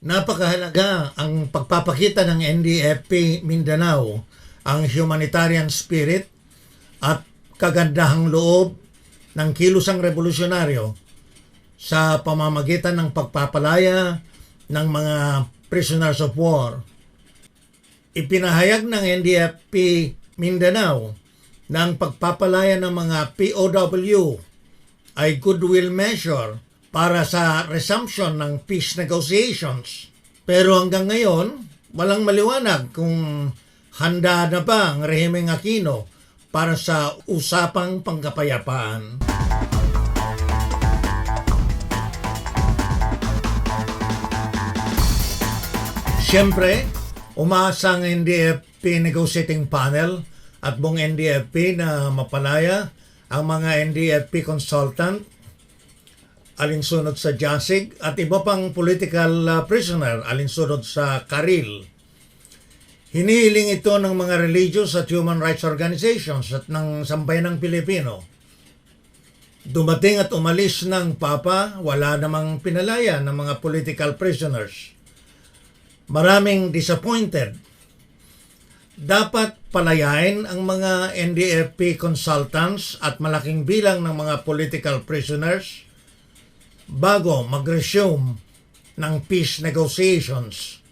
Napakahalaga ang pagpapakita ng NDFP Mindanao ang humanitarian spirit at kagandahang loob ng kilusang revolusyonaryo sa pamamagitan ng pagpapalaya ng mga prisoners of war. Ipinahayag ng NDFP Mindanao na ang pagpapalaya ng mga POW ay goodwill measure para sa resumption ng peace negotiations. Pero hanggang ngayon, walang maliwanag kung handa na ba ang rehimeng Aquino para sa usapang pangkapayapaan. Siyempre, umaasa ang NDFP negotiating panel at buong NDFP na mapalaya ang mga NDFP consultant alinsunod sa Jasig at iba pang political uh, prisoner alinsunod sa Karil. Hinihiling ito ng mga religious at human rights organizations at ng sambayan ng Pilipino. Dumating at umalis ng Papa, wala namang pinalaya ng mga political prisoners. Maraming disappointed. Dapat palayain ang mga NDFP consultants at malaking bilang ng mga political prisoners bago mag-resume ng peace negotiations.